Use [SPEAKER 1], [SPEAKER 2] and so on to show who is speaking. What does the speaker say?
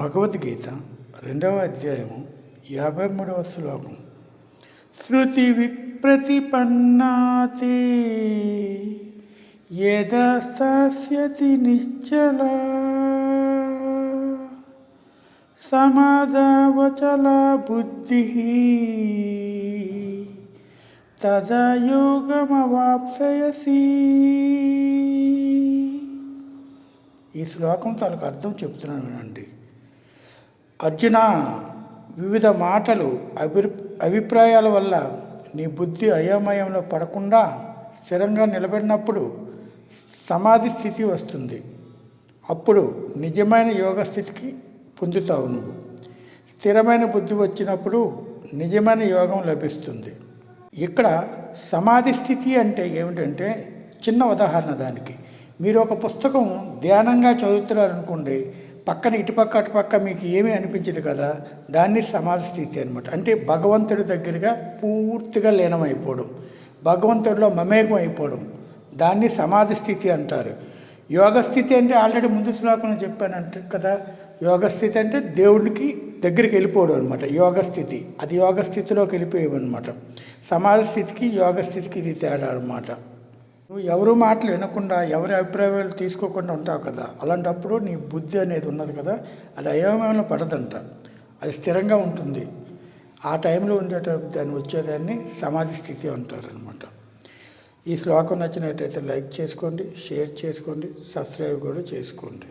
[SPEAKER 1] భగవద్గీత రెండవ అధ్యాయము యాభై మూడవ శ్లోకం. శృతి విప్రతిపన్నాతి యదస్యతి నిశ్చల సమాధవచల బుద్ధి తదా యోగమవాప్సయసి. ఈ శ్లోకం తనకు అర్థం చెప్తున్నాను వినండి. అర్జున వివిధ మాటలు అభి అభిప్రాయాల వల్ల నీ బుద్ధి అయోమయంలో పడకుండా స్థిరంగా నిలబడినప్పుడు సమాధి స్థితి వస్తుంది. అప్పుడు నిజమైన యోగ స్థితికి పొందుతావు నువ్వు. స్థిరమైన బుద్ధి వచ్చినప్పుడు నిజమైన యోగం లభిస్తుంది. ఇక్కడ సమాధి స్థితి అంటే ఏమిటంటే చిన్న ఉదాహరణ దానికి. మీరు ఒక పుస్తకం ధ్యానంగా చదువుతున్నారు అనుకోండి పక్కన ఇటుపక్క అటుపక్క మీకు ఏమీ అనిపించదు కదా దాన్ని సమాధి స్థితి అనమాట అంటే భగవంతుడి దగ్గరగా పూర్తిగా లీనమైపోవడం భగవంతుడిలో మమేకం అయిపోవడం దాన్ని సమాధి స్థితి అంటారు. యోగ స్థితి అంటే ఆల్రెడీ ముందు శ్లోకంలో చెప్పానంటే కదా యోగ స్థితి అంటే దేవుడికి దగ్గరికి వెళ్ళిపోవడం అనమాట యోగ స్థితి. అది యోగ స్థితిలోకి వెళ్ళిపోయేవి అనమాట సమాధి స్థితికి యోగ స్థితికి ఇది తేడా అనమాట నువ్వు ఎవరు మాటలు వినకుండా ఎవరి అభిప్రాయాలు తీసుకోకుండా ఉంటావు కదా? అలాంటప్పుడు నీ బుద్ధి అనేది ఉన్నది కదా? అది అయోమయంలో పడదంట. అది స్థిరంగా ఉంటుంది. ఆ టైంలో ఉండేట దాన్ని వచ్చేదాన్ని సమాధి స్థితి అంటారనమాట ఈ శ్లోకం నచ్చినట్టయితే లైక్ చేసుకోండి షేర్ చేసుకోండి సబ్స్క్రైబ్ కూడా చేసుకోండి.